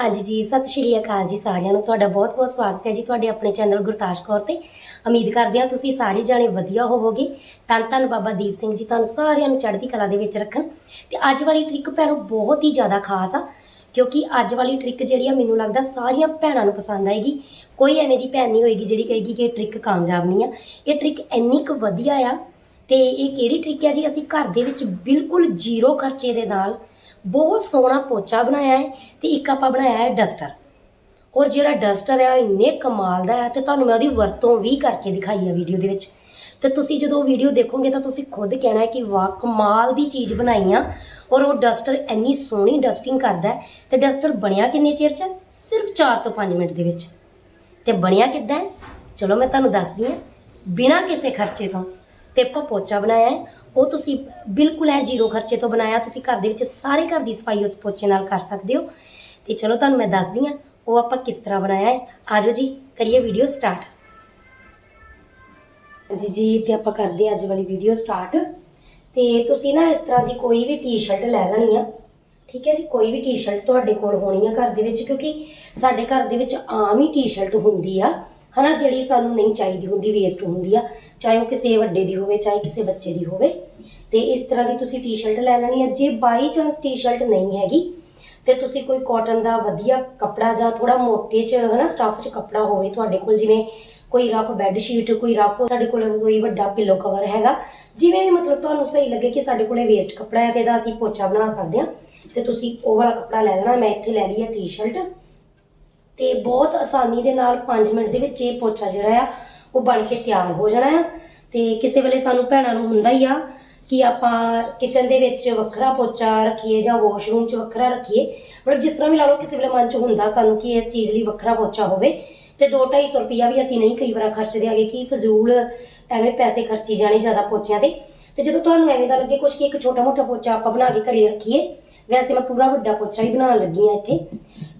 ਹਾਂਜੀ ਜੀ, ਸਤਿ ਸ਼੍ਰੀ ਅਕਾਲ ਜੀ ਸਾਰਿਆਂ ਨੂੰ। ਤੁਹਾਡਾ ਬਹੁਤ-ਬਹੁਤ ਸਵਾਗਤ ਹੈ ਜੀ ਤੁਹਾਡੇ ਆਪਣੇ ਚੈਨਲ ਗੁਰਤਾਸ਼ ਕੌਰ ਤੇ। ਉਮੀਦ ਕਰਦੇ ਹਾਂ ਤੁਸੀਂ ਸਾਰੇ ਜਾਣੇ ਵਧੀਆ ਹੋਵੋਗੇ। ਧੰਨ ਧੰਨ ਬਾਬਾ ਦੀਪ ਸਿੰਘ ਜੀ ਤੁਹਾਨੂੰ ਸਾਰਿਆਂ ਨੂੰ ਚੜ੍ਹਦੀ ਕਲਾ ਦੇ ਵਿੱਚ ਰੱਖਣ। ਤੇ ਅੱਜ ਵਾਲੀ ਟ੍ਰਿਕ ਭੈਣੋ ਬਹੁਤ ਹੀ ਜ਼ਿਆਦਾ ਖਾਸ ਆ, ਕਿਉਂਕਿ ਅੱਜ ਵਾਲੀ ਟ੍ਰਿਕ ਜਿਹੜੀ ਆ ਮੈਨੂੰ ਲੱਗਦਾ ਸਾਰੀਆਂ ਭੈਣਾਂ ਨੂੰ ਪਸੰਦ ਆਏਗੀ। ਕੋਈ ਐਵੇਂ ਦੀ ਭੈਣ ਨਹੀਂ ਹੋਏਗੀ ਜਿਹੜੀ ਕਹੇਗੀ ਕਿ ਇਹ ਟ੍ਰਿਕ ਕਾਮਯਾਬ ਨਹੀਂ ਆ। ਇਹ ਟ੍ਰਿਕ ਇੰਨੀ ਕੁ ਵਧੀਆ ਆ ਤੇ ਇਹ ਕਿਹੜੀ ਟ੍ਰਿਕ ਆ ਜੀ? ਅਸੀਂ ਘਰ ਦੇ ਵਿੱਚ ਬਿਲਕੁਲ ਜ਼ੀਰੋ ਖਰਚੇ ਦੇ ਨਾਲ ਬਹੁਤ ਸੋਹਣਾ ਪੋਚਾ ਬਣਾਇਆ ਹੈ ਤੇ ਇੱਕ ਆਪਾਂ ਬਣਾਇਆ ਹੈ ਡਸਟਰ। ਔਰ ਜਿਹੜਾ ਡਸਟਰ ਹੈ ਉਹ ਇੰਨੇ ਕਮਾਲ ਦਾ ਹੈ ਤੇ ਤੁਹਾਨੂੰ ਮੈਂ ਉਹਦੀ ਵਰਤੋਂ ਵੀ ਕਰਕੇ ਦਿਖਾਈ ਹੈ ਵੀਡੀਓ ਦੇ ਵਿੱਚ। ਤੇ ਤੁਸੀਂ ਜਦੋਂ ਵੀਡੀਓ ਦੇਖੋਗੇ ਤਾਂ ਤੁਸੀਂ ਖੁਦ ਕਹਿਣਾ ਹੈ ਕਿ ਵਾਹ, ਕਮਾਲ ਦੀ ਚੀਜ਼ ਬਣਾਈ ਆ। ਔਰ ਉਹ ਡਸਟਰ ਇੰਨੀ ਸੋਹਣੀ ਡਸਟਿੰਗ ਕਰਦਾ ਹੈ ਤੇ ਡਸਟਰ ਬਣਿਆ ਕਿੰਨੇ ਚਿਰ ਚ? ਸਿਰਫ 4 ਤੋਂ 5 ਮਿੰਟ ਦੇ ਵਿੱਚ। ਤੇ ਬਣਿਆ ਕਿੱਦਾਂ ਚਲੋ ਮੈਂ ਤੁਹਾਨੂੰ ਦੱਸਦੀ ਹਾਂ। ਬਿਨਾਂ ਕਿਸੇ ਖਰਚੇ ਤੋਂ। ਤੇ ਆਪਾਂ ਪੋਚਾ ਬਣਾਇਆ ਹੈ। ਉਹ ਤੁਸੀਂ ਬਿਲਕੁਲ ਹੈ ਜ਼ੀਰੋ ਖਰਚੇ ਤੋਂ ਬਣਾਇਆ। ਤੁਸੀਂ ਘਰ ਦੇ ਵਿੱਚ ਸਾਰੇ ਘਰ ਦੀ ਸਫ਼ਾਈ ਉਸ ਪੋਚੇ ਨਾਲ ਕਰ ਸਕਦੇ ਹੋ। ਤੇ ਚਲੋ ਤੁਹਾਨੂੰ ਮੈਂ ਦੱਸਦੀ ਹਾਂ ਉਹ ਆਪਾਂ ਕਿਸ ਤਰ੍ਹਾਂ ਬਣਾਇਆ ਹੈ। ਆਜੋ ਜੀ, ਕਰੀਏ ਵੀਡੀਓ ਸਟਾਰਟ ਜੀ ਜੀ, ਤੇ ਆਪਾਂ ਕਰਦੇ ਹਾਂ ਅੱਜ ਵਾਲੀ ਵੀਡੀਓ ਸਟਾਰਟ ਤੇ ਤੁਸੀਂ ਨਾ ਇਸ ਤਰ੍ਹਾਂ ਦੀ ਕੋਈ ਵੀ ਟੀ-ਸ਼ਰਟ ਲੈ ਲੈਣੀ ਆ। ਠੀਕ ਹੈ ਜੀ, ਕੋਈ ਵੀ ਟੀ-ਸ਼ਰਟ ਤੁਹਾਡੇ ਕੋਲ ਹੋਣੀ ਆ ਘਰ ਦੇ ਵਿੱਚ, ਕਿਉਂਕਿ ਸਾਡੇ ਘਰ ਦੇ ਵਿੱਚ ਆਮ ਹੀ ਟੀ-ਸ਼ਰਟ ਹੁੰਦੀ ਆ। ਹਨਾ, ਜਿਹੜੀ ਸਾਨੂੰ ਨਹੀਂ ਚਾਹੀਦੀ ਹੁੰਦੀ ਵੇਸਟ ਹੁੰਦੀ ਆ। ਚਾਹੇ ਉਹ ਕਿਸੇ ਵੱਡੇ ਦੀ ਹੋਵੇ, ਚਾਹੇ ਕਿਸੇ ਬੱਚੇ ਦੀ ਹੋਵੇ। ਤੇ ਇਸ ਤਰ੍ਹਾਂ ਦੀ ਤੁਸੀਂ ਟੀ-ਸ਼ਰਟ ਲੈ ਲੈਣੀ ਆ ਜੇ ਬਾਈ ਚਾਂਸ ਟੀ-ਸ਼ਰਟ ਨਹੀਂ ਹੈਗੀ, ਤੇ ਤੁਸੀਂ ਕੋਈ ਕਾਟਨ ਦਾ ਵਧੀਆ ਕੱਪੜਾ ਜਾਂ ਥੋੜਾ ਮੋਟੇ ਚ, ਹਨਾ ਸਟਫ ਚ ਕੱਪੜਾ ਹੋਵੇ ਤੁਹਾਡੇ ਕੋਲ, ਜਿਵੇਂ ਕੋਈ ਰਫ ਬੈੱਡ ਸ਼ੀਟ ਕੋਈ ਰਫ ਸਾਡੇ ਕੋਲ ਕੋਈ ਵੱਡਾ ਪਿੱਲੋ ਕਵਰ ਹੈਗਾ, ਜਿਵੇਂ ਵੀ ਮਤਲਬ ਤੁਹਾਨੂੰ ਸਹੀ ਲੱਗੇ ਕਿ ਸਾਡੇ ਕੋਲੇ ਵੇਸਟ ਕੱਪੜਾ ਹੈ ਤੇ ਇਹਦਾ ਅਸੀਂ ਪੋਚਾ ਬਣਾ ਸਕਦੇ ਹਾਂ, ਤੇ ਤੁਸੀਂ ਉਹ ਵਾਲਾ ਕੱਪੜਾ ਲੈ ਲੈਣਾ, ਮੈਂ ਇੱਥੇ ਲੈ ਲਈ ਹੈ ਟੀ-ਸ਼ਰਟ ਤੇ ਬਹੁਤ ਆਸਾਨੀ ਦੇ ਨਾਲ 5 ਮਿੰਟ ਦੇ ਵਿੱਚ ਇਹ ਪੋਚਾ ਜਿਹੜਾ ਆ ਉਹ ਬਣ ਕੇ ਤਿਆਰ ਹੋ ਜਾਣਾ ਆ। ਤੇ ਕਿਸੇ ਵੇਲੇ ਸਾਨੂੰ ਭੈਣਾਂ ਨੂੰ ਹੁੰਦਾ ਹੀ ਆ ਕਿ ਆਪਾਂ ਕਿਚਨ ਦੇ ਵਿੱਚ ਵੱਖਰਾ ਪੋਚਾ ਰੱਖੀਏ ਜਾਂ ਵਾਸ਼ਰੂਮ 'ਚ ਵੱਖਰਾ ਰੱਖੀਏ। ਮਤਲਬ ਜਿਸ ਤਰ੍ਹਾਂ ਵੀ ਲਾ ਲਓ, ਕਿਸੇ ਵੇਲੇ ਮਨ 'ਚ ਹੁੰਦਾ ਸਾਨੂੰ ਕਿ ਇਸ ਚੀਜ਼ ਲਈ ਵੱਖਰਾ ਪੋਚਾ ਹੋਵੇ। ਤੇ 2-250 ਰੁਪਈਆ ਵੀ ਅਸੀਂ ਨਹੀਂ ਕਈ ਵਾਰ ਖਰਚਦੇ ਆਗੇ ਕਿ ਫਜ਼ੂਲ ਐਵੇਂ ਪੈਸੇ ਖਰਚੀ ਜਾਣੇ ਜ਼ਿਆਦਾ ਪੋਚਿਆਂ ਤੇ। ਤੇ ਜਦੋਂ ਤੁਹਾਨੂੰ ਐਵੇਂ ਦਾ ਲੱਗੇ ਕੁਝ ਕਿ ਇੱਕ ਛੋਟਾ ਮੋਟਾ ਪੋਚਾ ਆਪਾਂ ਬਣਾ ਕੇ ਘਰੇ ਰੱਖੀਏ, ਵੈਸੇ ਮੈਂ ਪੂਰਾ ਵੱਡਾ ਪੋਚਾ ਹੀ ਬਣਾਉਣ ਲੱਗੀ ਆ ਇੱਥੇ।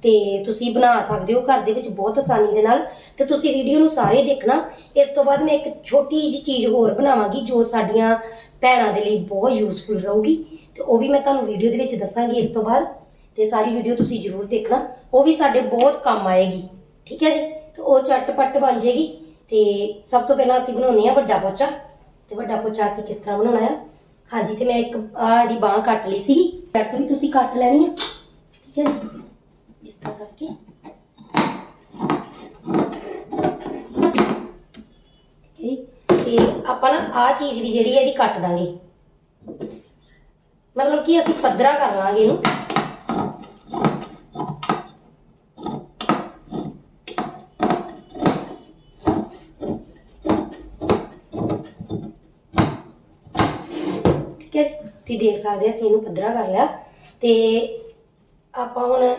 ਤੇ ਤੁਸੀਂ ਬਣਾ ਸਕਦੇ ਹੋ ਘਰ ਦੇ ਵਿੱਚ ਬਹੁਤ ਆਸਾਨੀ ਦੇ ਨਾਲ। ਤੇ ਤੁਸੀਂ ਵੀਡੀਓ ਨੂੰ ਸਾਰੇ ਦੇਖਣਾ। ਇਸ ਤੋਂ ਬਾਅਦ ਮੈਂ ਇੱਕ ਛੋਟੀ ਜਿਹੀ ਚੀਜ਼ ਹੋਰ ਬਣਾਵਾਂਗੀ ਜੋ ਸਾਡੀਆਂ ਭੈਣਾਂ ਦੇ ਲਈ ਬਹੁਤ ਯੂਸਫੁਲ ਰਹੂਗੀ। ਤੇ ਉਹ ਵੀ ਮੈਂ ਤੁਹਾਨੂੰ ਵੀਡੀਓ ਦੇ ਵਿੱਚ ਦੱਸਾਂਗੀ ਇਸ ਤੋਂ ਬਾਅਦ। ਤੇ ਸਾਰੀ ਵੀਡੀਓ ਤੁਸੀਂ ਜ਼ਰੂਰ ਦੇਖਣਾ। ਉਹ ਵੀ ਸਾਡੇ ਬਹੁਤ ਕੰਮ ਆਏਗੀ। ਠੀਕ ਹੈ ਜੀ? ਤੇ ਉਹ ਝਟਪਟ ਬਣ ਜਾਏਗੀ ਤੇ ਸਭ ਤੋਂ ਪਹਿਲਾਂ ਅਸੀਂ ਬਣਾਉਂਦੇ ਆ ਵੱਡਾ ਪੋਚਾ। ਤੇ ਵੱਡਾ ਪੋਚਾ ਅਸੀਂ ਕਿਸ ਤਰ੍ਹਾਂ ਬਣਾਉਣਾ ਆ? ਹਾਂਜੀ, ਤੇ ਮੈਂ ਇੱਕ ਆਹ ਦੀ ਬਾਹ ਕੱਟ ਲਈ ਸੀਗੀ। ਕੱਟ ਤੋਂ ਵੀ ਤੁਸੀਂ ਕੱਟ ਲੈਣੀ ਆ। ਠੀਕ ਹੈ ਜੀ? ਇਸ ਤਰ੍ਹਾਂ ਤੇ ਆਪਾਂ ਨਾ ਆ ਚੀਜ਼ ਵੀ ਜਿਹੜੀ ਹੈ ਇਹਦੀ ਕੱਟ ਦਾਂਗੇ। ਮਤਲਬ ਕਿ ਅਸੀਂ ਪੱਧਰਾ ਕਰ ਲਾਂਗੇ ਇਹਨੂੰ। ਠੀਕ ਹੈ? ਤੁਸੀਂ ਦੇਖ ਸਕਦੇ ਅਸੀਂ ਇਹਨੂੰ ਪੱਧਰਾ ਕਰ ਲਿਆ। ਤੇ ਆਪਾਂ ਹੁਣ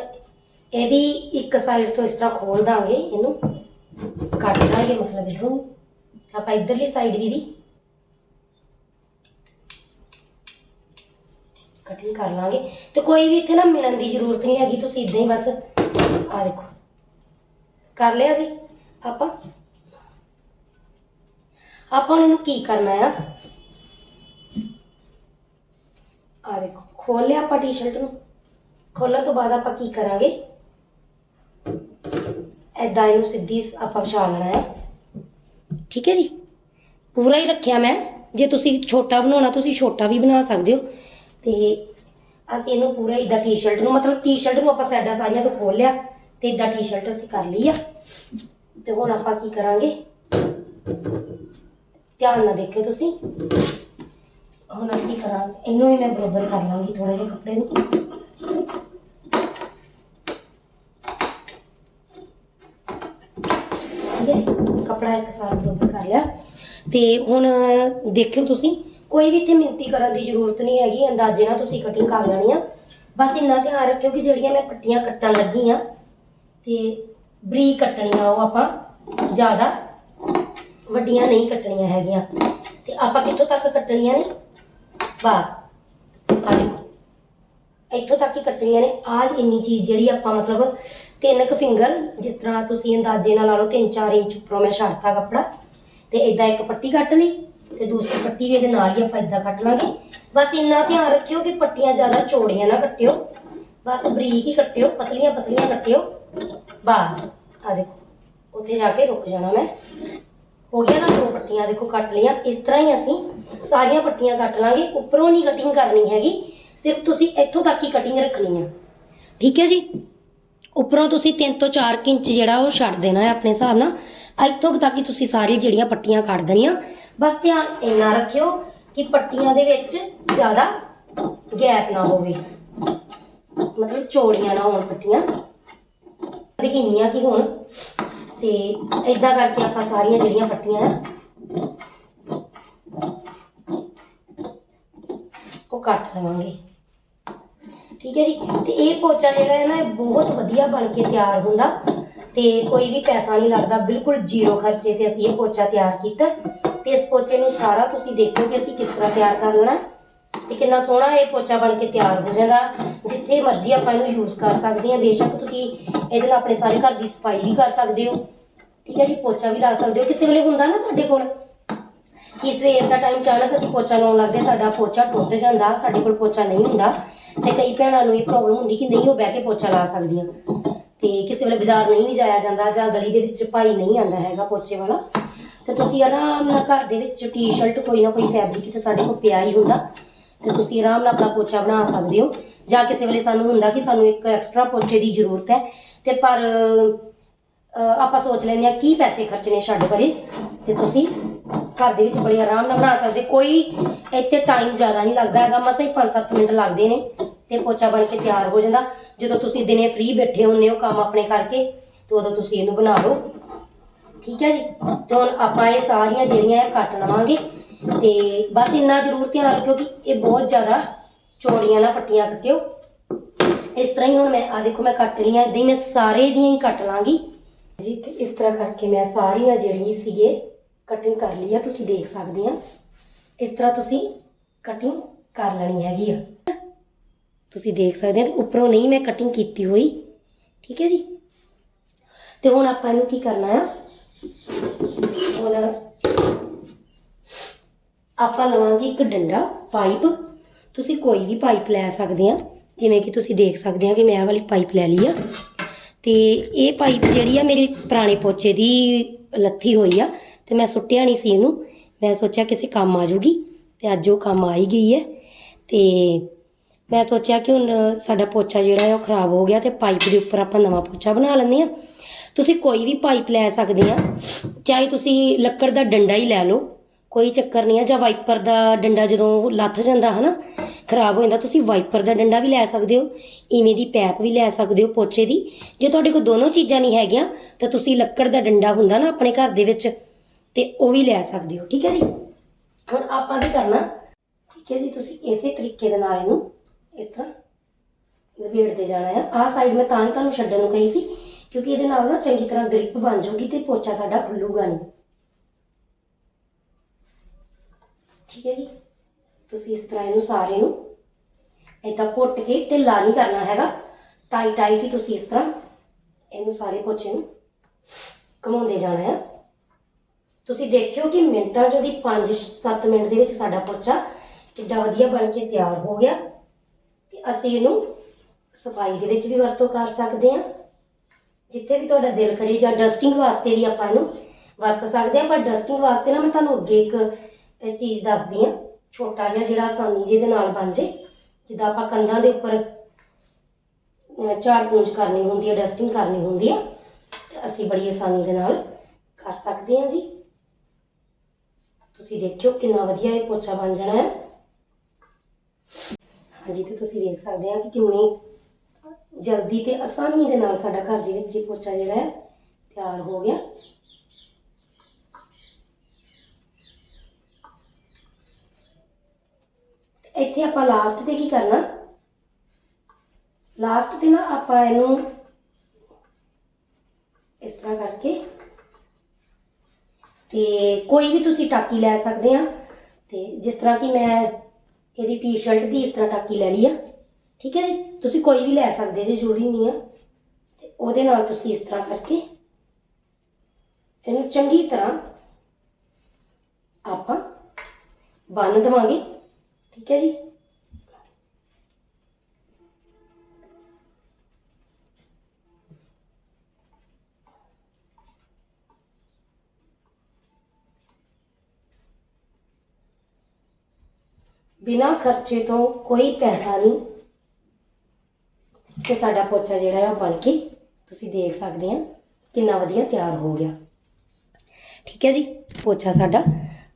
ਇਹਦੀ ਇੱਕ ਸਾਈਡ ਤੋਂ ਇਸ ਤਰ੍ਹਾਂ ਖੋਲ ਦਾਂਗੇ ਇਹਨੂੰ। ਕੱਟ ਦਾਂਗੇ ਮਤਲਬ ਇਹਨੂੰ। ਆਪਾਂ ਇਧਰਲੀ ਸਾਈਡ ਵੀ ਦੀ। ਕਟਿੰਗ ਕਰ ਲਾਂਗੇ। ਤੇ ਕੋਈ ਵੀ ਇੱਥੇ ਨਾ ਮਿਲਣ ਦੀ ਜ਼ਰੂਰਤ ਨਹੀਂ ਹੈਗੀ, ਤੁਸੀਂ ਇਦਾਂ ਹੀ ਬਸ ਆ ਦੇਖੋ। ਕਰ ਲਿਆ ਜੀ ਆਪਾਂ। ਆਪਾਂ ਹੁਣ ਇਹਨੂੰ ਕੀ ਕਰਨਾ ਆ? ਆ ਦੇਖੋ, ਖੋਲ ਲਿਆ ਆਪਾਂ ਟੀ-ਸ਼ਰਟ ਨੂੰ। ਖੋਲਣ ਤੋਂ ਬਾਅਦ ਆਪਾਂ ਕੀ ਕਰਾਂਗੇ? ਐਦਾਂ ਇਹਨੂੰ ਸਿੱਧੀ ਆਪਾਂ ਵਿਛਾ ਲੈਣਾ ਹੈ ਠੀਕ ਹੈ ਜੀ? ਪੂਰਾ ਹੀ ਰੱਖਿਆ ਮੈਂ। ਜੇ ਤੁਸੀਂ ਛੋਟਾ ਬਣਾਉਣਾ, ਤੁਸੀਂ ਛੋਟਾ ਵੀ ਬਣਾ ਸਕਦੇ ਹੋ। ਤੇ ਅਸੀਂ ਇਹਨੂੰ ਪੂਰਾ ਇਦਾਂ ਟੀ-ਸ਼ਰਟ ਨੂੰ, ਮਤਲਬ ਟੀ-ਸ਼ਰਟ ਨੂੰ ਆਪਾਂ ਸਾਈਡਾਂ ਸਾਰੀਆਂ ਤੋਂ ਖੋਲ ਲਿਆ ਤੇ ਇਦਾਂ ਟੀ-ਸ਼ਰਟ ਅਸੀਂ ਕਰ ਲਈ ਆ। ਤੇ ਹੁਣ ਆਪਾਂ ਕੀ ਕਰਾਂਗੇ? ਧਿਆਨ ਨਾਲ ਦੇਖਿਓ ਤੁਸੀਂ। ਹੁਣ ਅਸੀਂ ਕਰਾਂਗੇ, ਇਹਨੂੰ ਵੀ ਮੈਂ ਬਰਾਬਰ ਕਰ ਲਾਂਗੀ ਥੋੜਾ ਜਿਹਾ ਕੱਪੜੇ ਨੂੰ ਠੀਕ ਹੈ ਆਪਣਾ ਕੱਪੜਾ ਇੱਕ ਸਾਰ ਬਰਾਬਰ ਕਰ ਲਿਆ। ਤੇ ਹੁਣ ਦੇਖਿਓ ਤੁਸੀਂ, ਕੋਈ ਵੀ ਇੱਥੇ ਮਿੰਤੀ ਕਰਨ ਦੀ ਜ਼ਰੂਰਤ ਨਹੀਂ ਹੈਗੀ, ਅੰਦਾਜ਼ੇ ਨਾਲ ਤੁਸੀਂ ਕਟਿੰਗ ਕਰ ਲੈਣੀ ਆ ਬਸ ਇੰਨਾ ਧਿਆਨ ਰੱਖਿਓ ਕਿ ਜਿਹੜੀਆਂ ਮੈਂ ਪੱਟੀਆਂ ਕੱਟਣ ਲੱਗੀ ਆ, ਤੇ ਬਰੀਕ ਕੱਟਣੀਆਂ ਉਹ ਆਪਾਂ ਜ਼ਿਆਦਾ ਵੱਡੀਆਂ ਨਹੀਂ ਕੱਟਣੀਆਂ ਹੈਗੀਆਂ। ਤੇ ਆਪਾਂ ਕਿੱਥੋਂ ਤੱਕ ਕੱਟਣੀਆਂ ਨੇ? ਬਸ ਆ ਦੇਖੋ। ਇੱਥੋਂ ਤੱਕ ਹੀ ਕੱਟਣੀਆਂ ਨੇ। ਆਹ ਇੰਨੀ ਚੀਜ਼ ਜਿਹੜੀ ਆਪਾਂ ਮਤਲਬ ਤਿੰਨ ਕੁ ਫਿੰਗਰ ਜਿਸ ਤਰ੍ਹਾਂ ਤੁਸੀਂ ਅੰਦਾਜ਼ੇ ਨਾਲ ਲਾ ਲਓ 3-4 ਇੰਚ ਉੱਪਰੋਂ ਮੈਂ ਛੱਡਤਾ ਕੱਪੜਾ। ਤੇ ਇਦਾਂ ਇੱਕ ਪੱਟੀ ਕੱਟ ਲਈ ਤੇ ਦੂਸਰੀ ਪੱਟੀ ਵੀ ਇਹਦੇ ਨਾਲ ਹੀ ਆਪਾਂ ਇਦਾਂ ਕੱਟ ਲਾਂਗੇ। ਬਸ ਇੰਨਾ ਧਿਆਨ ਰੱਖਿਓ ਕਿ ਪੱਟੀਆਂ ਜ਼ਿਆਦਾ ਚੌੜੀਆਂ ਨਾ ਕੱਟਿਓ। ਬਸ ਬਰੀਕ ਹੀ ਕੱਟਿਓ, ਪਤਲੀਆਂ ਪਤਲੀਆਂ ਕੱਟਿਓ। ਬਸ ਆ ਦੇਖੋ, ਉੱਥੇ ਜਾ ਕੇ ਰੁਕ ਜਾਣਾ ਮੈਂ। ਹੋ ਗਿਆ ਨਾ ਦੋ ਪੱਟੀਆਂ, ਦੇਖੋ ਕੱਟ ਲਈਆਂ। ਇਸ ਤਰ੍ਹਾਂ ਹੀ ਅਸੀਂ ਸਾਰੀਆਂ ਪੱਟੀਆਂ ਕੱਟ ਲਾਂਗੇ। ਉੱਪਰੋਂ ਨਹੀਂ ਕਟਿੰਗ ਕਰਨੀ ਹੈਗੀ। ਸਿਰਫ ਤੁਸੀਂ ਇੱਥੋਂ ਤੱਕ ਹੀ ਕਟਿੰਗ ਰੱਖਣੀ ਆ। ਠੀਕ ਹੈ ਜੀ? ਉੱਪਰੋਂ ਤੁਸੀਂ 3 ਤੋਂ 4 ਇੰਚ ਜਿਹੜਾ ਉਹ ਛੱਡ ਦੇਣਾ ਹੈ ਆਪਣੇ ਹਿਸਾਬ ਨਾਲ। ਇੱਥੋਂ ਤੱਕ ਹੀ ਤੁਸੀਂ ਸਾਰੀ ਜਿਹੜੀਆਂ ਪੱਟੀਆਂ ਕੱਢ ਦੇਣੀਆਂ। ਬਸ ਧਿਆਨ ਇੰਨਾ ਰੱਖਿਓ ਕਿ ਪੱਟੀਆਂ ਦੇ ਵਿੱਚ ਜ਼ਿਆਦਾ ਗੈਪ ਨਾ ਹੋਵੇ। ਮਤਲਬ ਚੌੜੀਆਂ ਨਾ ਹੋਣ ਪੱਟੀਆਂ। ਦਿਖੀਆਂ ਕਿ ਹੁਣ। ਤੇ ਇਦਾਂ ਕਰਕੇ ਆਪਾਂ ਸਾਰੀਆਂ ਜਿਹੜੀਆਂ ਪੱਟੀਆਂ ਆ, ਉਹ ਕੱਟ ਲਵਾਂਗੇ। ਠੀਕ ਹੈ ਜੀ? ਤੇ ਇਹ ਪੋਚਾ ਜਿਹੜਾ ਹੈ ਨਾ, ਇਹ ਬਹੁਤ ਵਧੀਆ ਬਣ ਕੇ ਤਿਆਰ ਹੁੰਦਾ। ਤੇ ਕੋਈ ਵੀ ਪੈਸਾ ਨਹੀਂ ਲੱਗਦਾ, ਬਿਲਕੁਲ ਜ਼ੀਰੋ ਖਰਚੇ ਤੇ ਅਸੀਂ ਇਹ ਪੋਚਾ ਤਿਆਰ ਕੀਤਾ। ਤੇ ਇਸ ਪੋਚੇ ਨੂੰ ਸਾਰਾ ਤੁਸੀਂ ਦੇਖੋ ਕਿ ਅਸੀਂ ਕਿਸ ਤਰ੍ਹਾਂ ਤਿਆਰ ਕਰ ਲੈਣਾ। ਤੇ ਕਿੰਨਾ ਸੋਹਣਾ ਇਹ ਪੋਚਾ ਬਣ ਕੇ ਤਿਆਰ ਹੋ ਜਾਂਦਾ ਜਿੱਥੇ ਮਰਜ਼ੀ ਆਪਾਂ ਇਹਨੂੰ ਯੂਜ਼ ਕਰ ਸਕਦੇ ਹਾਂ। ਬੇਸ਼ੱਕ ਤੁਸੀਂ ਇਹਦੇ ਨਾਲ ਆਪਣੇ ਸਾਰੇ ਘਰ ਦੀ ਸਫ਼ਾਈ ਵੀ ਕਰ ਸਕਦੇ ਹੋ। ਠੀਕ ਹੈ ਜੀ? ਪੋਚਾ ਵੀ ਲਾ ਸਕਦੇ ਹੋ। ਕਿਸੇ ਵੇਲੇ ਹੁੰਦਾ ਨਾ ਸਾਡੇ ਕੋਲ। ਕਿ ਸਵੇਰ ਦਾ ਟਾਈਮ ਅਚਾਨਕ ਅਸੀਂ ਪੋਚਾ ਲਾਉਣ ਲੱਗਦੇ ਸਾਡਾ ਪੋਚਾ ਟੁੱਟ ਜਾਂਦਾ, ਸਾਡੇ ਕੋਲ ਪੋਚਾ ਨਹੀਂ ਹੁੰਦਾ। ਤੇ ਕਈ ਭੈਣਾਂ ਨੂੰ ਇਹ ਪ੍ਰੋਬਲਮ ਹੁੰਦੀ ਕਿ ਨਹੀਂ ਉਹ ਬਹਿ ਕੇ ਪੋਚਾ ਲਾ ਸਕਦੀਆਂ। ਤੇ ਕਿਸੇ ਵੇਲੇ ਬਾਜ਼ਾਰ ਨਹੀਂ ਵੀ ਜਾਇਆ ਜਾਂਦਾ ਜਾਂ ਗਲੀ ਦੇ ਵਿੱਚ ਭਾਈ ਨਹੀਂ ਆਂਦਾ ਹੈਗਾ ਪੋਚੇ ਵਾਲਾ। ਤੇ ਤੁਸੀਂ ਆਰਾਮ ਨਾਲ ਘਰ ਦੇ ਵਿੱਚ ਟੀ-ਸ਼ਰਟ ਕੋਈ ਨਾ ਕੋਈ ਫੈਬਰਿਕ ਤੇ ਸਾਡੇ ਕੋਲ ਪਿਆ ਹੀ ਹੁੰਦਾ। ਤੇ ਤੁਸੀਂ ਆਰਾਮ ਨਾਲ ਆਪਣਾ ਪੋਚਾ ਬਣਾ ਸਕਦੇ ਹੋ। ਜਾਂ ਕਿਸੇ ਵੇਲੇ ਸਾਨੂੰ ਹੁੰਦਾ ਕਿ ਸਾਨੂੰ ਇੱਕ ਐਕਸਟਰਾ ਪੋਚੇ ਦੀ ਜ਼ਰੂਰਤ ਹੈ। ਤੇ ਪਰ, ਅਹ, ਆਪਾਂ ਸੋਚ ਲੈਂਦੇ ਹਾਂ ਕੀ ਪੈਸੇ ਖਰਚਣੇ ਛੱਡ ਪਰੇ। ਤੇ ਤੁਸੀਂ? ਘਰ ਦੇ ਵਿੱਚ ਬੜੇ ਆਰਾਮ ਨਾਲ ਬਣਾ ਸਕਦੇ। ਕੋਈ ਇੱਥੇ ਟਾਈਮ ਜ਼ਿਆਦਾ ਨਹੀਂ ਲੱਗਦਾ ਹੈਗਾ, ਮਸਾਂ ਹੀ 5-7 ਮਿੰਟ ਲੱਗਦੇ ਨੇ ਤੇ ਪੋਚਾ ਬਣ ਕੇ ਤਿਆਰ ਹੋ ਜਾਂਦਾ। ਜਦੋਂ ਤੁਸੀਂ ਦਿਨੇ ਫ੍ਰੀ ਬੈਠੇ ਹੁੰਦੇ ਹੋ ਕੰਮ ਆਪਣੇ ਕਰਕੇ, ਤੇ ਉਦੋਂ ਤੁਸੀਂ ਇਹਨੂੰ ਬਣਾ ਲਓ। ਠੀਕ ਹੈ ਜੀ? ਤੇ ਹੁਣ ਆਪਾਂ ਇਹ ਸਾਰੀਆਂ ਜਿਹੜੀਆਂ ਇਹ ਕੱਟ ਲਵਾਂਗੇ। ਤੇ ਬਸ ਇੰਨਾ ਜ਼ਰੂਰ ਧਿਆਨ ਰੱਖਿਓ ਕਿ ਇਹ ਬਹੁਤ ਜ਼ਿਆਦਾ ਚੌੜੀਆਂ ਨਾ ਪੱਟੀਆਂ ਕੱਟਿਓ। ਇਸ ਤਰ੍ਹਾਂ ਹੀ ਹੁਣ ਮੈਂ ਆ ਦੇਖੋ ਮੈਂ ਕੱਟ ਲਈਆਂ ਇਦਾਂ ਹੀ ਮੈਂ ਸਾਰੇ ਦੀਆਂ ਹੀ ਕੱਟ ਲਾਂਗੀ। ਜੀ, ਤੇ ਇਸ ਤਰ੍ਹਾਂ ਕਰਕੇ ਮੈਂ ਸਾਰੀਆਂ ਜਿਹੜੀਆਂ ਸੀਗੇ ਕਟਿੰਗ ਕਰ ਲਈ ਆ, ਤੁਸੀਂ ਦੇਖ ਸਕਦੇ ਆ। ਇਸ ਤਰ੍ਹਾਂ ਤੁਸੀਂ ਕਟਿੰਗ ਕਰ ਲੈਣੀ ਹੈਗੀ ਆ। ਤੁਸੀਂ ਦੇਖ ਸਕਦੇ ਆ ਤੇ ਉੱਪਰੋਂ ਨਹੀਂ ਮੈਂ ਕਟਿੰਗ ਕੀਤੀ ਹੋਈ, ਠੀਕ ਹੈ ਜੀ? ਤੇ ਹੁਣ ਆਪਾਂ ਇਹਨੂੰ ਕੀ ਕਰਨਾ ਆ? ਹੁਣ ਆਪਾਂ ਲਵਾਂਗੇ ਇੱਕ ਡੰਡਾ, ਪਾਈਪ। ਤੁਸੀਂ ਕੋਈ ਵੀ ਪਾਈਪ ਲੈ ਸਕਦੇ ਆ, ਜਿਵੇਂ ਕਿ ਤੁਸੀਂ ਦੇਖ ਸਕਦੇ ਆ ਕਿ ਮੈਂ ਇਹ ਵਾਲੀ ਪਾਈਪ ਲੈ ਲਈ ਆ। ਤੇ ਇਹ ਪਾਈਪ ਜਿਹੜੀ ਆ, ਮੇਰੀ ਪੁਰਾਣੇ ਪੋਚੇ ਦੀ ਲੱਥੀ ਹੋਈ ਆ। ਤੇ ਮੈਂ ਸੁੱਟਿਆ ਨਹੀਂ ਸੀ ਇਹਨੂੰ। ਮੈਂ ਸੋਚਿਆ ਕਿਸੇ ਕੰਮ ਆ ਜਾਊਗੀ ਤੇ ਅੱਜ ਉਹ ਕੰਮ ਆ ਹੀ ਗਈ ਹੈ। ਤੇ ਮੈਂ ਸੋਚਿਆ ਕਿ ਹੁਣ ਸਾਡਾ ਪੋਚਾ ਜਿਹੜਾ ਹੈ ਉਹ ਖਰਾਬ ਹੋ ਗਿਆ ਤੇ ਪਾਈਪ ਦੇ ਉੱਪਰ ਆਪਾਂ ਨਵਾਂ ਪੋਚਾ ਬਣਾ ਲੈਂਦੇ ਆ ਤੁਸੀਂ ਕੋਈ ਵੀ ਪਾਈਪ ਲੈ ਸਕਦੇ ਆ ਚਾਹੇ ਤੁਸੀਂ ਲੱਕੜ ਦਾ ਡੰਡਾ ਹੀ ਲੈ ਲਓ, ਕੋਈ ਚੱਕਰ ਨਹੀਂ ਆ ਜਾਂ ਵਾਈਪਰ ਦਾ ਡੰਡਾ ਜਦੋਂ ਲੱਥ ਜਾਂਦਾ ਹਨਾ, ਖਰਾਬ ਹੋ ਜਾਂਦਾ, ਤੁਸੀਂ ਵਾਈਪਰ ਦਾ ਡੰਡਾ ਵੀ ਲੈ ਸਕਦੇ ਹੋ। ਇਵੇਂ ਦੀ ਪੈਪ ਵੀ ਲੈ ਸਕਦੇ ਹੋ ਪੋਚੇ ਦੀ। ਜੇ ਤੁਹਾਡੇ ਕੋਲ ਦੋਨੋਂ ਚੀਜ਼ਾਂ ਨਹੀਂ ਹੈਗੀਆਂ, ਤਾਂ ਤੁਸੀਂ ਲੱਕੜ ਦਾ ਡੰਡਾ ਹੁੰਦਾ ਨਾ ਆਪਣੇ ਘਰ ਦੇ ਵਿੱਚ ਤੇ ਉਹ ਵੀ ਲੈ ਸਕਦੇ ਹੋ, ਠੀਕ ਹੈ ਜੀ? ਹੁਣ ਆਪਾਂ ਕੀ ਕਰਨਾ? ਠੀਕ ਹੈ ਜੀ, ਤੁਸੀਂ ਇਸੇ ਤਰੀਕੇ ਦੇ ਨਾਲ ਇਹਨੂੰ ਇਸ ਤਰ੍ਹਾਂ ਲਪੇਟਦੇ ਜਾਣਾ ਆ। ਆਹ ਸਾਈਡ ਮੈਂ ਤਾਂ ਹੀ ਤੁਹਾਨੂੰ ਛੱਡਣ ਨੂੰ ਕਹੀ ਸੀ, ਕਿਉਂਕਿ ਇਹਦੇ ਨਾਲ ਨਾ ਚੰਗੀ ਤਰ੍ਹਾਂ ਗ੍ਰਿਪ ਬਣ ਜਾਊਗੀ ਤੇ ਪੋਚਾ ਸਾਡਾ ਖੁੱਲੂਗਾ ਨਹੀਂ। ਠੀਕ ਹੈ ਜੀ, ਤੁਸੀਂ ਇਸ ਤਰ੍ਹਾਂ ਇਹਨੂੰ ਸਾਰੇ ਨੂੰ ਏਦਾਂ ਘੁੱਟ ਕੇ ਢਿੱਲਾ ਨਹੀਂ ਕਰਨਾ ਹੈਗਾ। ਟਾਈ ਟਾਈਟ ਹੀ ਤੁਸੀਂ ਇਸ ਤਰ੍ਹਾਂ ਇਹਨੂੰ ਸਾਰੇ ਪੋਚੇ ਨੂੰ ਘੁਮਾਉਂਦੇ ਜਾਣਾ ਆ। ਤੁਸੀਂ ਦੇਖਿਓ ਕਿ ਮਿੰਟਾਂ 'ਚ ਉਹਦੀ 5-7 ਮਿੰਟ ਦੇ ਵਿੱਚ ਸਾਡਾ ਪੋਚਾ ਕਿੱਡਾ ਵਧੀਆ ਬਣ ਕੇ ਤਿਆਰ ਹੋ ਗਿਆ। ਤੇ ਅਸੀਂ ਇਹਨੂੰ ਸਫ਼ਾਈ ਦੇ ਵਿੱਚ ਵੀ ਵਰਤੋਂ ਕਰ ਸਕਦੇ ਹਾਂ। ਜਿੱਥੇ ਵੀ ਤੁਹਾਡਾ ਦਿਲ ਕਰੇ ਜਾਂ ਡਸਟਿੰਗ ਵਾਸਤੇ ਵੀ ਆਪਾਂ ਇਹਨੂੰ ਵਰਤ ਸਕਦੇ ਹਾਂ। ਪਰ ਡਸਟਿੰਗ ਵਾਸਤੇ ਨਾ ਮੈਂ ਤੁਹਾਨੂੰ ਅੱਗੇ ਇੱਕ ਚੀਜ਼ ਦੱਸਦੀ ਹਾਂ। ਛੋਟਾ ਜਿਹਾ ਜਿਹੜਾ ਆਸਾਨੀ ਜਿਹਦੇ ਨਾਲ ਬਣ ਜੇ। ਜਿੱਦਾਂ ਆਪਾਂ ਕੰਧਾਂ ਦੇ ਉੱਪਰ ਝਾੜ ਪੂੰਝ ਕਰਨੀ ਹੁੰਦੀ ਹੈ ਡਸਟਿੰਗ ਕਰਨੀ ਹੁੰਦੀ ਆ ਤੇ ਅਸੀਂ ਬੜੀ ਆਸਾਨੀ ਦੇ ਨਾਲ ਕਰ ਸਕਦੇ ਹਾਂ ਜੀ। ਤੁਸੀਂ ਦੇਖਿਓ ਕਿੰਨਾ ਵਧੀਆ ਇਹ ਪੋਚਾ ਬਣ ਜਾਣਾ ਹੈ। ਹਾਂਜੀ, ਤੇ ਤੁਸੀਂ ਵੇਖ ਸਕਦੇ ਆ ਕਿ ਕਿੰਨੀ ਜਲਦੀ ਤੇ ਆਸਾਨੀ ਦੇ ਨਾਲ ਸਾਡਾ ਘਰ ਦੇ ਵਿੱਚ ਇਹ ਪੋਚਾ ਜਿਹੜਾ ਹੈ ਤਿਆਰ ਹੋ ਗਿਆ। ਇੱਥੇ ਆਪਾਂ ਲਾਸਟ ਤੇ ਕੀ ਕਰਨਾ? ਲਾਸਟ ਤੇ ਨਾ ਆਪਾਂ ਇਹਨੂੰ ਇਸ ਤਰ੍ਹਾਂ ਕਰਕੇ ਤੇ ਕੋਈ ਵੀ ਤੁਸੀਂ ਟਾਕੀ ਲੈ ਸਕਦੇ ਆ। ਤੇ ਜਿਸ ਤਰ੍ਹਾਂ ਕਿ ਮੈਂ ਇਹਦੀ ਟੀ-ਸ਼ਰਟ ਦੀ ਇਸ ਤਰ੍ਹਾਂ ਟਾਕੀ ਲੈ ਲਈ ਆ। ਠੀਕ ਹੈ ਜੀ? ਤੁਸੀਂ ਕੋਈ ਵੀ ਲੈ ਸਕਦੇ ਜੇ ਜ਼ਰੂਰੀ ਨਹੀਂ ਆ। ਤੇ ਉਹਦੇ ਨਾਲ ਤੁਸੀਂ ਇਸ ਤਰ੍ਹਾਂ ਕਰਕੇ ਇਹਨੂੰ ਚੰਗੀ ਤਰ੍ਹਾਂ ਆਪਾਂ ਬੰਨ ਦਵਾਂਗੇ। ਠੀਕ ਹੈ ਜੀ? ਬਿਨਾਂ ਖਰਚੇ ਤੋਂ ਕੋਈ ਪੈਸਾ ਨਹੀਂ। ਤੇ ਸਾਡਾ ਪੋਚਾ ਜਿਹੜਾ ਹੈ ਉਹ ਬਣ ਕੇ ਤੁਸੀਂ ਦੇਖ ਸਕਦੇ ਆ ਕਿੰਨਾ ਵਧੀਆ ਤਿਆਰ ਹੋ ਗਿਆ। ਠੀਕ ਹੈ ਜੀ, ਪੋਚਾ ਸਾਡਾ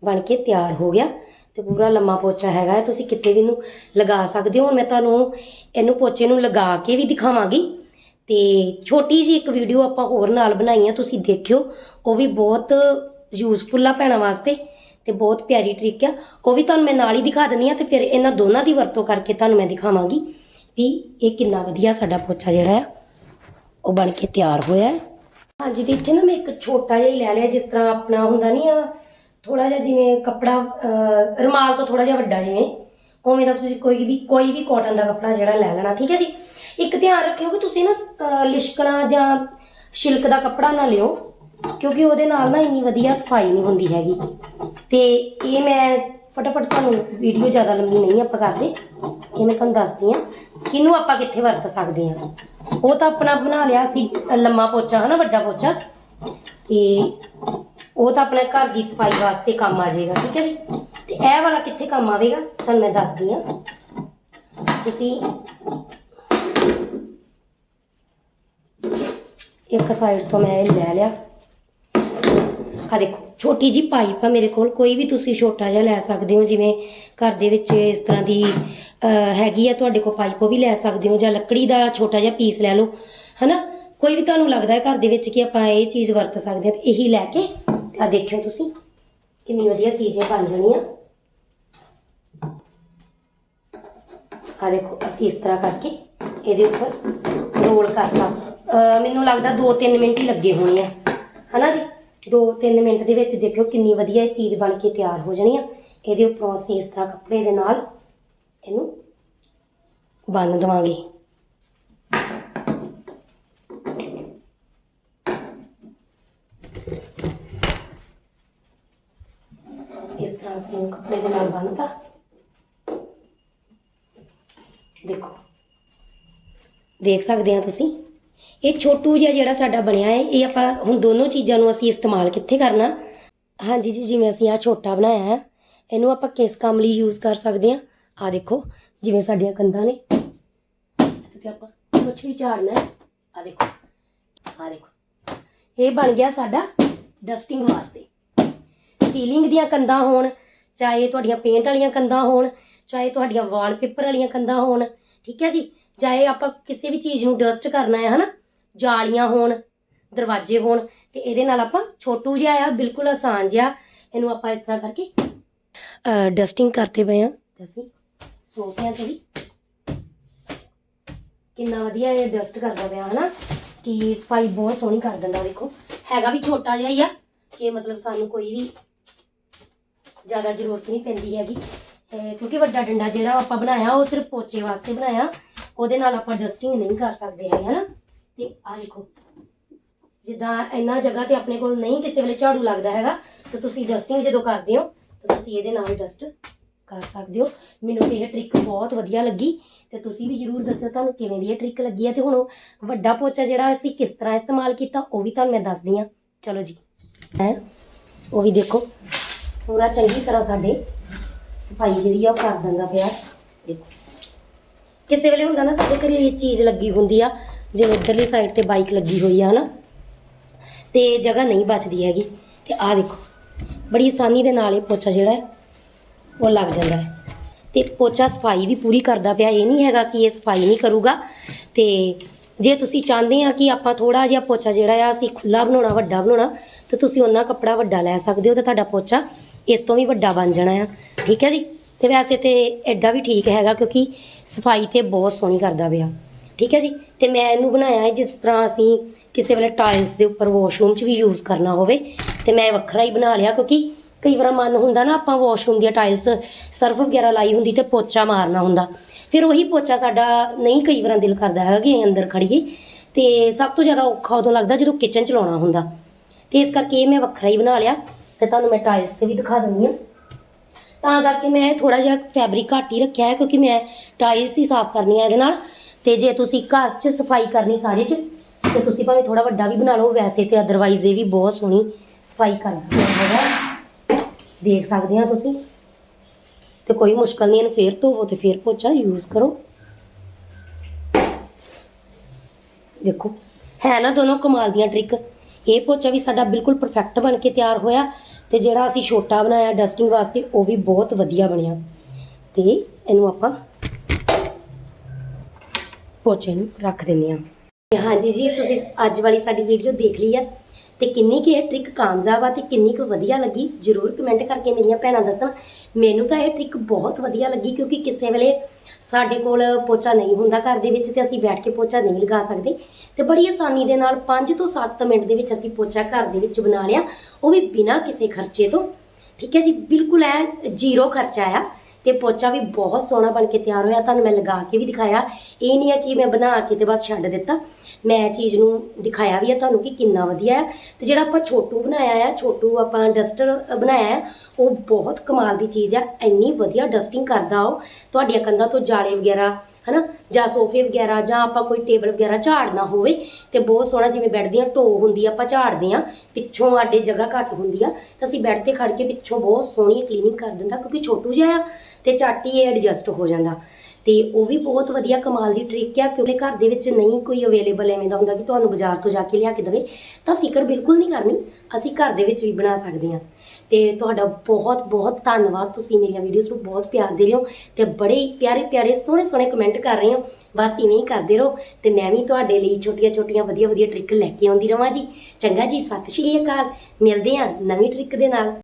ਬਣ ਕੇ ਤਿਆਰ ਹੋ ਗਿਆ ਤੇ ਪੂਰਾ ਲੰਮਾ ਪੋਚਾ ਹੈਗਾ ਹੈ। ਤੁਸੀਂ ਕਿਤੇ ਵੀ ਇਹਨੂੰ ਲਗਾ ਸਕਦੇ ਹੋ। ਹੁਣ ਮੈਂ ਤੁਹਾਨੂੰ ਇਹਨੂੰ ਪੋਚੇ ਨੂੰ ਲਗਾ ਕੇ ਵੀ ਦਿਖਾਵਾਂਗੀ। ਤੇ ਛੋਟੀ ਜੀ ਇੱਕ ਵੀਡੀਓ ਆਪਾਂ ਹੋਰ ਨਾਲ ਬਣਾਈ ਆ, ਤੁਸੀਂ ਦੇਖਿਓ। ਉਹ ਵੀ ਬਹੁਤ ਯੂਜ਼ਫੁਲ ਆ ਭੈਣਾਂ ਵਾਸਤੇ। ਤੇ ਬਹੁਤ ਪਿਆਰੀ ਟ੍ਰਿਕ ਆ। ਉਹ ਵੀ ਤੁਹਾਨੂੰ ਮੈਂ ਨਾਲ ਹੀ ਦਿਖਾ ਦਿੰਦੀ ਆ ਤੇ ਫਿਰ ਇਹਨਾਂ ਦੋਨਾਂ ਦੀ ਵਰਤੋਂ ਕਰਕੇ ਤੁਹਾਨੂੰ ਮੈਂ ਦਿਖਾਵਾਂਗੀ ਵੀ ਇਹ ਕਿੰਨਾ ਵਧੀਆ ਸਾਡਾ ਪੋਚਾ ਜਿਹੜਾ ਆ ਉਹ ਬਣ ਕੇ ਤਿਆਰ ਹੋਇਆ ਹੈ। ਹਾਂਜੀ ਤੇ ਇੱਥੇ ਨਾ ਮੈਂ ਇੱਕ ਛੋਟਾ ਜਿਹਾ ਹੀ ਲੈ ਲਿਆ ਜਿਸ ਤਰ੍ਹਾਂ ਆਪਣਾ ਹੁੰਦਾ ਨਹੀਂ ਆ ਥੋੜਾ ਜਿਹਾ ਜਿਵੇਂ ਕੱਪੜਾ ਅਹ, ਰੁਮਾਲ ਤੋਂ ਥੋੜਾ ਜਿਹਾ ਵੱਡਾ ਜਿਵੇਂ ਉਵੇਂ ਦਾ ਤੁਸੀਂ ਕੋਈ ਵੀ ਕੋਈ ਵੀ ਕਾਟਨ ਦਾ ਕੱਪੜਾ ਜਿਹੜਾ ਲੈ ਲੈਣਾ ਠੀਕ ਹੈ ਜੀ? ਇੱਕ ਧਿਆਨ ਰੱਖਿਓ ਕਿ ਤੁਸੀਂ ਨਾ ਲਿਸ਼ਕਣਾ ਜਾਂ ਸ਼ਿਲਕ ਦਾ ਕੱਪੜਾ ਨਾ ਲਿਓ ਕਿਉਂਕਿ ਉਹਦੇ ਨਾਲ ਨਾ ਇੰਨੀ ਵਧੀਆ ਸਫ਼ਾਈ ਨਹੀਂ ਹੁੰਦੀ ਹੈਗੀ। ਤੇ ਇਹ ਮੈਂ ਫਟਾਫਟ ਤੁਹਾਨੂੰ ਵੀਡੀਓ ਜ਼ਿਆਦਾ ਲੰਬੀ ਨਹੀਂ ਆਪਾਂ ਕਰਦੇ, ਇਹ ਮੈਂ ਤੁਹਾਨੂੰ ਦੱਸਦੀ ਆ ਕਿਹਨੂੰ ਆਪਾਂ ਕਿੱਥੇ ਵਰਤ ਸਕਦੇ ਆ ਉਹ ਤਾਂ ਆਪਣਾ ਬਣਾ ਲਿਆ ਸੀ, ਲੰਮਾ ਪੋਚਾ ਹਨਾ, ਵੱਡਾ ਪੋਚਾ। ਤੇ ਉਹ ਤਾਂ ਆਪਣੇ ਘਰ ਦੀ ਸਫ਼ਾਈ ਵਾਸਤੇ ਕੰਮ ਆ ਜਾਏਗਾ, ਠੀਕ ਹੈ ਜੀ। ਤੇ ਇਹ ਵਾਲਾ ਕਿੱਥੇ ਕੰਮ ਆਵੇਗਾ, ਤੁਹਾਨੂੰ ਮੈਂ ਦੱਸਦੀ ਆ ਤੁਸੀਂ ਇੱਕ ਸਾਈਡ ਤੋਂ ਮੈਂ ਇਹ ਲੈ ਲਿਆ। ਆ ਦੇਖੋ ਛੋਟੀ ਜੀ ਪਾਈਪ ਆ ਮੇਰੇ ਕੋਲ ਕੋਈ ਵੀ ਤੁਸੀਂ ਛੋਟਾ ਜਿਹਾ ਲੈ ਸਕਦੇ ਹੋ ਜਿਵੇਂ ਘਰ ਦੇ ਵਿੱਚ ਇਸ ਤਰ੍ਹਾਂ ਦੀ ਅਹ, ਹੈਗੀ ਆ ਤੁਹਾਡੇ ਕੋਲ ਪਾਈਪ ਉਹ ਵੀ ਲੈ ਸਕਦੇ ਹੋ ਜਾਂ ਲੱਕੜੀ ਦਾ ਛੋਟਾ ਜਿਹਾ ਪੀਸ ਲੈ ਲਓ ਹਨਾ? ਕੋਈ ਵੀ ਤੁਹਾਨੂੰ ਲੱਗਦਾ ਹੈ ਘਰ ਦੇ ਵਿੱਚ ਕਿ ਆਪਾਂ ਇਹ ਚੀਜ਼ ਵਰਤ ਸਕਦੇ ਹਾਂ ਤੇ ਇਹੀ ਲੈ ਕੇ ਆ ਦੇਖਿਓ ਤੁਸੀਂ ਕਿੰਨੀ ਵਧੀਆ ਚੀਜ਼ ਇਹ ਬਣ ਜਾਣੀ ਆ। ਆ ਦੇਖੋ ਅਸੀਂ ਇਸ ਤਰ੍ਹਾਂ ਕਰਕੇ ਇਹਦੇ ਉੱਪਰ ਰੋਲ ਕਰਤਾ। ਅਹ ਮੈਨੂੰ ਲੱਗਦਾ 2-3 ਮਿੰਟ ਹੀ ਲੱਗੇ ਹੋਣੇ ਆ ਹਨਾ ਜੀ? 2-3 ਮਿੰਟ ਦੇ ਵਿੱਚ ਦੇਖਿਓ ਕਿੰਨੀ ਵਧੀਆ ਇਹ ਚੀਜ਼ ਬਣ ਕੇ ਤਿਆਰ ਹੋ ਜਾਣੀ ਆ। ਇਹਦੇ ਉੱਪਰੋਂ ਅਸੀਂ ਇਸ ਤਰ੍ਹਾਂ ਕੱਪੜੇ ਦੇ ਨਾਲ ਇਹਨੂੰ ਬੰਨ ਦਵਾਂਗੇ। ਇਸ ਤਰ੍ਹਾਂ ਅਸੀਂ ਇਹਨੂੰ ਕੱਪੜੇ ਦੇ ਨਾਲ ਬੰਨਤਾ। ਦੇਖੋ। ਦੇਖ ਸਕਦੇ ਆ ਤੁਸੀਂ? ਇਹ ਛੋਟੂ ਜਿਹਾ ਜਿਹੜਾ ਸਾਡਾ ਬਣਿਆ ਹੈ, ਇਹ ਆਪਾਂ ਹੁਣ ਦੋਨੋਂ ਚੀਜ਼ਾਂ ਨੂੰ ਅਸੀਂ ਇਸਤੇਮਾਲ ਕਿੱਥੇ ਕਰਨਾ? ਹਾਂਜੀ ਜੀ, ਜਿਵੇਂ ਅਸੀਂ ਆ ਛੋਟਾ ਬਣਾਇਆ ਹੈ, ਇਹਨੂੰ ਆਪਾਂ ਕਿਸ ਕੰਮ ਲਈ ਯੂਜ਼ ਕਰ ਸਕਦੇ ਆ ਆ ਦੇਖੋ, ਜਿਵੇਂ ਸਾਡੀਆਂ ਕੰਧਾਂ ਨੇ। ਇੱਥੇ ਤੇ ਆਪਾਂ ਕੁਝ ਵੀ ਝਾੜਨਾ ਹੈ। ਆ ਦੇਖੋ ਆ ਦੇਖੋ। ਇਹ ਬਣ ਗਿਆ ਸਾਡਾ ਡਸਟਿੰਗ ਵਾਸਤੇ। ਸੀਲਿੰਗ ਦੀਆਂ ਕੰਧਾਂ ਹੋਣ, ਚਾਹੇ ਤੁਹਾਡੀਆਂ ਪੇਂਟ ਵਾਲੀਆਂ ਕੰਧਾਂ ਹੋਣ, ਚਾਹੇ ਤੁਹਾਡੀਆਂ ਵਾਲਪੇਪਰ ਵਾਲੀਆਂ ਕੰਧਾਂ ਹੋਣ, ਠੀਕ ਹੈ ਜੀ? ਚਾਹੇ ਆਪਾਂ ਕਿਸੇ ਵੀ ਚੀਜ਼ ਨੂੰ ਡਸਟ ਕਰਨਾ ਹੈ, ਹਨਾ? ਜਾਲੀਆਂ ਹੋਣ, ਦਰਵਾਜ਼ੇ ਹੋਣ, ਤੇ ਇਹਦੇ ਨਾਲ ਆਪਾਂ ਛੋਟੂ ਜਿਹਾ ਆ, ਬਿਲਕੁਲ ਆਸਾਨ ਜਿਹਾ। ਇਹਨੂੰ ਆਪਾਂ ਇਸ ਤਰ੍ਹਾਂ ਕਰਕੇ ਡਸਟਿੰਗ ਕਰਦੇ ਪਏ ਆ ਅਸੀਂ ਸੋਫਿਆਂ ਤੇ ਵੀ। ਕਿੰਨਾ ਵਧੀਆ ਇਹ ਡਸਟ ਕਰਦਾ ਪਿਆ, ਹਨਾ? ਕਿ ਸਫ਼ਾਈ ਬਹੁਤ ਸੋਹਣੀ ਕਰ ਦਿੰਦਾ, ਦੇਖੋ। ਹੈਗਾ ਵੀ ਛੋਟਾ ਜਿਹਾ ਹੀ ਆ, ਕਿ ਮਤਲਬ ਸਾਨੂੰ ਕੋਈ ਵੀ ਜ਼ਿਆਦਾ ਜ਼ਰੂਰਤ ਨਹੀਂ ਪੈਂਦੀ ਹੈਗੀ। ਕਿਉਂਕਿ ਵੱਡਾ ਡੰਡਾ ਜਿਹੜਾ ਆਪਾਂ ਬਣਾਇਆ, ਉਹ ਸਿਰਫ ਪੋਚੇ ਵਾਸਤੇ ਬਣਾਇਆ। ਉਹਦੇ ਨਾਲ ਆਪਾਂ ਡਸਟਿੰਗ ਨਹੀਂ ਕਰ ਸਕਦੇ ਹੈਗੇ, ਹਨਾ? ਤੇ ਆ ਦੇਖੋ, ਜਿੱਦਾਂ ਇੰਨਾ ਜਗ੍ਹਾ ਤੇ ਆਪਣੇ ਕੋਲ ਨਹੀਂ ਕਿਸੇ ਵੇਲੇ ਝਾੜੂ ਲੱਗਦਾ ਹੈਗਾ, ਤਾਂ ਤੁਸੀਂ ਡਸਟਿੰਗ ਜਦੋਂ ਕਰਦੇ ਹੋ, ਤਾਂ ਤੁਸੀਂ ਇਹਦੇ ਨਾਲ ਡਸਟ ਕਰ ਸਕਦੇ ਹੋ। ਮੈਨੂੰ ਇਹ ਟ੍ਰਿਕ ਬਹੁਤ ਵਧੀਆ ਲੱਗੀ, ਤੇ ਤੁਸੀਂ ਵੀ ਜਰੂਰ ਦੱਸਿਓ ਤੁਹਾਨੂੰ ਕਿਵੇਂ ਦੀ ਇਹ ਟ੍ਰਿਕ ਲੱਗੀ ਹੈ, ਤੇ ਹੁਣ ਉਹ ਵੱਡਾ ਪੋਚਾ ਜਿਹੜਾ ਅਸੀਂ ਕਿਸ ਤਰ੍ਹਾਂ ਇਸਤੇਮਾਲ ਕੀਤਾ, ਉਹ ਵੀ ਤੁਹਾਨੂੰ ਮੈਂ ਦੱਸਦੀ ਹਾਂ। ਚਲੋ ਜੀ। ਹੈ? ਉਹ ਵੀ ਦੇਖੋ, ਪੂਰਾ ਚੰਗੀ ਤਰ੍ਹਾਂ ਸਾਡੇ ਸਫ਼ਾਈ ਜਿਹੜੀ ਆ ਉਹ ਕਰ ਦਿੰਦਾ ਪਿਆ। ਦੇਖੋ। ਕਿਸੇ ਵੇਲੇ ਹੁੰਦਾ ਨਾ, ਸਾਡੇ ਘਰੇ ਇਹ ਚੀਜ਼ ਲੱਗੀ ਹੁੰਦੀ ਆ, ਜਿਵੇਂ ਇੱਧਰਲੀ ਸਾਈਡ ਤੇ ਬਾਈਕ ਲੱਗੀ ਹੋਈ ਆ ਹਨਾ, ਤੇ ਜਗ੍ਹਾ ਨਹੀਂ ਬਚਦੀ ਹੈਗੀ, ਤੇ ਆਹ ਦੇਖੋ, ਬੜੀ ਆਸਾਨੀ ਦੇ ਨਾਲ ਇਹ ਪੋਚਾ ਜਿਹੜਾ ਹੈ, ਉਹ ਲੱਗ ਜਾਂਦਾ ਹੈ। ਤੇ ਪੋਚਾ ਸਫ਼ਾਈ ਵੀ ਪੂਰੀ ਕਰਦਾ ਪਿਆ, ਇਹ ਨਹੀਂ ਹੈਗਾ ਕਿ ਇਹ ਸਫ਼ਾਈ ਨਹੀਂ ਕਰੂਗਾ, ਤੇ ਜੇ ਤੁਸੀਂ ਚਾਹੁੰਦੇ ਆ ਕਿ ਆਪਾਂ ਥੋੜਾ ਜਿਹਾ ਪੋਚਾ ਜਿਹੜਾ ਆ, ਅਸੀਂ ਖੁੱਲਾ ਬਣਾਉਣਾ, ਵੱਡਾ ਬਣਾਉਣਾ, ਤੇ ਤੁਸੀਂ ਉਹਨਾਂ ਕੱਪੜਾ ਵੱਡਾ ਲੈ ਸਕਦੇ ਹੋ, ਤੇ ਤੁਹਾਡਾ ਪੋਚਾ ਇਸ ਤੋਂ ਵੀ ਵੱਡਾ ਬਣ ਜਾਣਾ ਆ। ਠੀਕ ਹੈ ਜੀ? ਤੇ ਵੈਸੇ ਤੇ ਐਡਾ ਵੀ ਠੀਕ ਹੈਗਾ ਕਿਉਂਕਿ ਸਫ਼ਾਈ ਤੇ ਬਹੁਤ ਸੋਹਣੀ ਕਰਦਾ ਪਿਆ। ਠੀਕ ਹੈ ਜੀ? ਤੇ ਮੈਂ ਇਹਨੂੰ ਬਣਾਇਆ ਹੈ ਜਿਸ ਤਰ੍ਹਾਂ ਅਸੀਂ ਕਿਸੇ ਵੇਲੇ ਟਾਇਲਸ ਦੇ ਉੱਪਰ ਵਾਸ਼ਰੂਮ 'ਚ ਵੀ ਯੂਜ਼ ਕਰਨਾ ਹੋਵੇ, ਤੇ ਮੈਂ ਵੱਖਰਾ ਹੀ ਬਣਾ ਲਿਆ ਕਿਉਂਕਿ ਕਈ ਵਾਰ ਮਨ ਹੁੰਦਾ ਨਾ ਆਪਾਂ ਵਾਸ਼ਰੂਮ ਦੀਆਂ ਟਾਇਲਸ ਸਰਫ ਵਗੈਰਾ ਲਾਈ ਹੁੰਦੀ ਤੇ ਪੋਚਾ ਮਾਰਨਾ ਹੁੰਦਾ। ਫਿਰ ਉਹੀ ਪੋਚਾ ਸਾਡਾ ਨਹੀਂ ਕਈ ਵਾਰ ਦਿਲ ਕਰਦਾ ਹੈਗਾ ਕਿ ਅਸੀਂ ਅੰਦਰ ਖੜੀਏ, ਤੇ ਸਭ ਤੋਂ ਜ਼ਿਆਦਾ ਔਖਾ ਉਦੋਂ ਲੱਗਦਾ ਜਦੋਂ ਕਿਚਨ ਚ ਲਾਉਣਾ ਹੁੰਦਾ। ਤੇ ਇਸ ਕਰਕੇ ਇਹ ਮੈਂ ਵੱਖਰਾ ਹੀ ਬਣਾ ਲਿਆ, ਤੇ ਤੁਹਾਨੂੰ ਮੈਂ ਟਾਇਲਸ ਤੇ ਵੀ ਦਿਖਾ ਦਿੰਦੀ ਹਾਂ। ਤਾਂ ਕਰਕੇ ਮੈਂ ਥੋੜਾ ਜਿਹਾ ਫੈਬਰਿਕ ਘੱਟ ਹੀ ਰੱਖਿਆ ਹੈ ਕਿਉਂਕਿ ਮੈਂ ਟਾਇਲਸ ਹੀ ਸਾਫ਼ ਕਰਨੀ ਹੈ ਇਹਦੇ ਨਾਲ। ਤੇ ਜੇ ਤੁਸੀਂ ਘਰ 'ਚ ਸਫ਼ਾਈ ਕਰਨੀ ਸਾਰੇ 'ਚ, ਤੇ ਤੁਸੀਂ ਭਾਵੇਂ ਥੋੜਾ ਵੱਡਾ ਵੀ ਬਣਾ ਲਓ, ਵੈਸੇ ਤੇ ਅਦਰਵਾਈਜ਼ ਇਹ ਵੀ ਬਹੁਤ ਸੋਹਣੀ ਸਫ਼ਾਈ ਕਰਦਾ ਹੈਗਾ ਦੇਖ ਸਕਦੇ ਆ ਤੁਸੀਂ। ਤੇ ਕੋਈ ਮੁਸ਼ਕਲ ਨਹੀਂ, ਇਹਨੂੰ ਫੇਰ ਧੋਵੋ ਤੇ ਫੇਰ ਪੋਚਾ ਯੂਜ਼ ਕਰੋ। ਦੇਖੋ, ਹੈ ਨਾ ਦੋਨੋਂ ਕਮਾਲ ਦੀਆਂ ਟ੍ਰਿਕ ਇਹ ਪੋਚਾ ਵੀ ਸਾਡਾ ਬਿਲਕੁਲ ਪਰਫੈਕਟ ਬਣ ਕੇ ਤਿਆਰ ਹੋਇਆ ਤੇ ਜਿਹੜਾ ਅਸੀਂ ਛੋਟਾ ਬਣਾਇਆ ਡਸਟਿੰਗ ਵਾਸਤੇ, ਉਹ ਵੀ ਬਹੁਤ ਵਧੀਆ ਬਣਿਆ। ਤੇ ਇਹਨੂੰ ਆਪਾਂ ਪੋਚੇ ਨੂੰ ਰੱਖ ਦਿੰਦੇ ਹਾਂ। ਹਾਂਜੀ ਜੀ, ਤੁਸੀਂ ਅੱਜ ਵਾਲੀ ਸਾਡੀ ਵੀਡੀਓ ਦੇਖ ਲਈ ਆ। ਤੇ ਕਿੰਨੀ ਕੁ ਇਹ ਟ੍ਰਿਕ ਕਾਮਯਾਬ ਆ ਤੇ ਕਿੰਨੀ ਕੁ ਵਧੀਆ ਲੱਗੀ, ਜਰੂਰ ਕਮੈਂਟ ਕਰਕੇ ਮੇਰੀਆਂ ਭੈਣਾਂ ਦੱਸਣ। ਮੈਨੂੰ ਤਾਂ ਇਹ ਟ੍ਰਿਕ ਬਹੁਤ ਵਧੀਆ ਲੱਗੀ ਕਿਉਂਕਿ ਕਿਸੇ ਵੇਲੇ ਸਾਡੇ ਕੋਲ ਪੋਚਾ ਨਹੀਂ ਹੁੰਦਾ ਘਰ ਦੇ ਵਿੱਚ ਤੇ ਅਸੀਂ ਬੈਠ ਕੇ ਪੋਚਾ ਨਹੀਂ ਲਗਾ ਸਕਦੇ। ਤੇ ਬੜੀ ਆਸਾਨੀ ਦੇ ਨਾਲ 5 ਤੋਂ 7 ਮਿੰਟ ਦੇ ਵਿੱਚ ਅਸੀਂ ਪੋਚਾ ਘਰ ਦੇ ਵਿੱਚ ਬਣਾ ਲਿਆ, ਉਹ ਵੀ ਬਿਨਾਂ ਕਿਸੇ ਖਰਚੇ ਤੋਂ। ਠੀਕ ਹੈ ਜੀ, ਬਿਲਕੁਲ ਹੈ ਜ਼ੀਰੋ ਖਰਚਾ ਆ ਤੇ ਪੋਚਾ ਵੀ ਬਹੁਤ ਸੋਹਣਾ ਬਣ ਕੇ ਤਿਆਰ ਹੋਇਆ, ਤੁਹਾਨੂੰ ਮੈਂ ਲਗਾ ਕੇ ਵੀ ਦਿਖਾਇਆ। ਇਹ ਨਹੀਂ ਆ ਕਿ ਮੈਂ ਬਣਾ ਕੇ ਤੇ ਬਸ ਛੱਡ ਦਿੱਤਾ। ਮੈਂ ਚੀਜ਼ ਨੂੰ ਦਿਖਾਇਆ ਵੀ ਹੈ ਤੁਹਾਨੂੰ ਕਿ ਕਿੰਨਾ ਵਧੀਆ ਹੈ। ਤੇ ਜਿਹੜਾ ਆਪਾਂ ਛੋਟੂ ਬਣਾਇਆ ਆ, ਛੋਟੂ ਆਪਾਂ ਡਸਟਰ ਬਣਾਇਆ ਆ, ਉਹ ਬਹੁਤ ਕਮਾਲ ਦੀ ਚੀਜ਼ ਹੈ ਇੰਨੀ ਵਧੀਆ ਡਸਟਿੰਗ ਕਰਦਾ ਉਹ। ਤੁਹਾਡੀਆਂ ਕੰਧਾਂ ਤੋਂ ਜਾਲੇ ਵਗੈਰਾ, ਹਨਾ, ਜਾਂ ਸੋਫੇ ਵਗੈਰਾ, ਜਾਂ ਆਪਾਂ ਕੋਈ ਟੇਬਲ ਵਗੈਰਾ ਝਾੜਨਾ ਹੋਵੇ ਤੇ ਬਹੁਤ ਸੋਹਣਾ ਜਿਵੇਂ ਬੈੱਡ ਦੀਆਂ ਢੋ ਹੁੰਦੀ ਆ, ਆਪਾਂ ਝਾੜਦੇ ਆ, ਪਿੱਛੋਂ ਆਡੇ ਜਗ੍ਹਾ ਘੱਟ ਹੁੰਦੀ ਆ, ਤਾਂ ਅਸੀਂ ਬੈੱਡ ਤੇ ਖੜ ਕੇ ਪਿੱਛੋਂ ਬਹੁਤ ਸੋਹਣੀ ਕਲੀਨਿੰਗ ਕਰ ਦਿੰਦਾ, ਕਿਉਂਕਿ ਛੋਟੂ ਜਿਹਾ ਆ, ਤੇ ਝੱਟ ਹੀ ਇਹ ਐਡਜਸਟ ਹੋ ਜਾਂਦਾ। ਤੇ ਉਹ ਵੀ ਬਹੁਤ ਵਧੀਆ ਕਮਾਲ ਦੀ ਟ੍ਰਿਕ ਆ ਕਿਉਂਕਿ ਘਰ ਦੇ ਵਿੱਚ ਨਹੀਂ ਕੋਈ ਅਵੇਲੇਬਲ ਐਵੇਂ ਦਾ ਹੁੰਦਾ ਕਿ ਤੁਹਾਨੂੰ ਬਾਜ਼ਾਰ ਤੋਂ ਜਾ ਕੇ ਲਿਆ ਕੇ ਦੇਵੇ, ਤਾਂ ਫਿਕਰ ਬਿਲਕੁਲ ਨਹੀਂ ਕਰਨੀ, ਅਸੀਂ ਘਰ ਦੇ ਵਿੱਚ ਵੀ ਬਣਾ ਸਕਦੇ ਹਾਂ। ਤੇ ਤੁਹਾਡਾ ਬਹੁਤ ਬਹੁਤ ਧੰਨਵਾਦ, ਤੁਸੀਂ ਮੇਰੀਆਂ ਵੀਡੀਓਜ਼ ਨੂੰ ਬਹੁਤ ਪਿਆਰ ਦੇ ਰਹੇ ਹੋ ਤੇ ਬੜੇ ਹੀ ਪਿਆਰੇ ਪਿਆਰੇ, ਸੋਹਣੇ ਸੋਹਣੇ ਕਮੈਂਟ ਕਰ ਰਹੇ ਹੋ। ਬਸ ਇਵੇਂ ਹੀ ਕਰਦੇ ਰਹੋ ਤੇ ਮੈਂ ਵੀ ਤੁਹਾਡੇ ਲਈ ਛੋਟੀਆਂ ਛੋਟੀਆਂ, ਵਧੀਆ ਵਧੀਆ ਟ੍ਰਿਕ ਲੈ ਕੇ ਆਉਂਦੀ ਰਵਾਂ ਜੀ। ਚੰਗਾ ਜੀ, ਸਤਿ ਸ਼੍ਰੀ ਅਕਾਲ, ਮਿਲਦੇ ਹਾਂ ਨਵੀਂ ਟ੍ਰਿਕ ਦੇ ਨਾਲ।